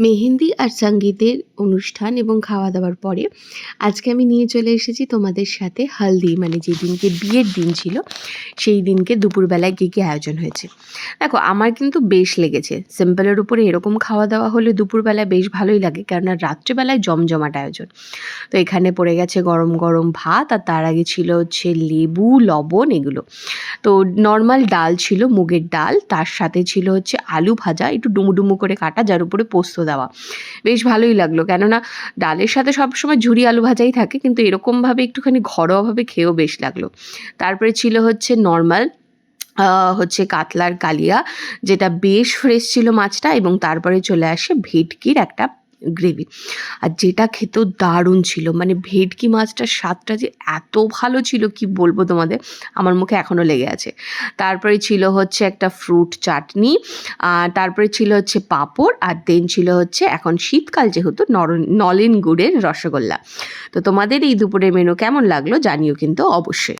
মেহেন্দি আর সঙ্গীতের অনুষ্ঠান এবং খাওয়া দাওয়ার পরে আজকে আমি নিয়ে চলে এসেছি তোমাদের সাথে হালদি মানে যেদিনকে বিয়ের দিন ছিল, সেই দিনকে দুপুরবেলায় কী কী আয়োজন হয়েছে। দেখো, আমার কিন্তু বেশ লেগেছে। সিম্পলের উপরে এরকম খাওয়া দাওয়া হলে দুপুরবেলায় বেশ ভালোই লাগে, কেননা রাত্রেবেলায় জমজমাট আয়োজন। তো এখানে পড়ে গেছে গরম গরম ভাত, আর তার আগে ছিল হচ্ছে লেবু, লবণ, এগুলো। তো নর্মাল ডাল ছিল মুগের ডাল, তার সাথে ছিল হচ্ছে আলু ভাজা, একটু ডুমুডুমু করে কাটা, যার উপরে পোস্ত দেওয়া। বেশ ভালোই লাগল, কেননা ডালের সাথে সবসময় ঝুরি আলু ভাজাই থাকে, কিন্তু এরকমভাবে একটুখানি ঘরোয়াভাবে খেয়েও বেশ লাগল। তারপরে ছিল হচ্ছে নর্মাল হচ্ছে কাতলার কালিয়া, যেটা বেশ ফ্রেশ ছিল মাছটা, এবং তারপরে চলে আসে ভেটকির একটা গ্রেভি আর যেটা খেতেও দারুণ ছিল মানে ভেটকি মাছটার স্বাদটা যে এত ভালো ছিল, কি বলব তোমাদের? আমার মুখে এখনও লেগে আছে। তারপরে ছিল হচ্ছে একটা ফ্রুট চাটনি তারপরে ছিল হচ্ছে পাঁপড়, আর দেন ছিল হচ্ছে এখন শীতকাল যেহেতু নলেন গুড়ের রসগোল্লা। তো তোমাদের এই দুপুরের মেনু কেমন লাগল জানিও কিন্তু অবশ্যই।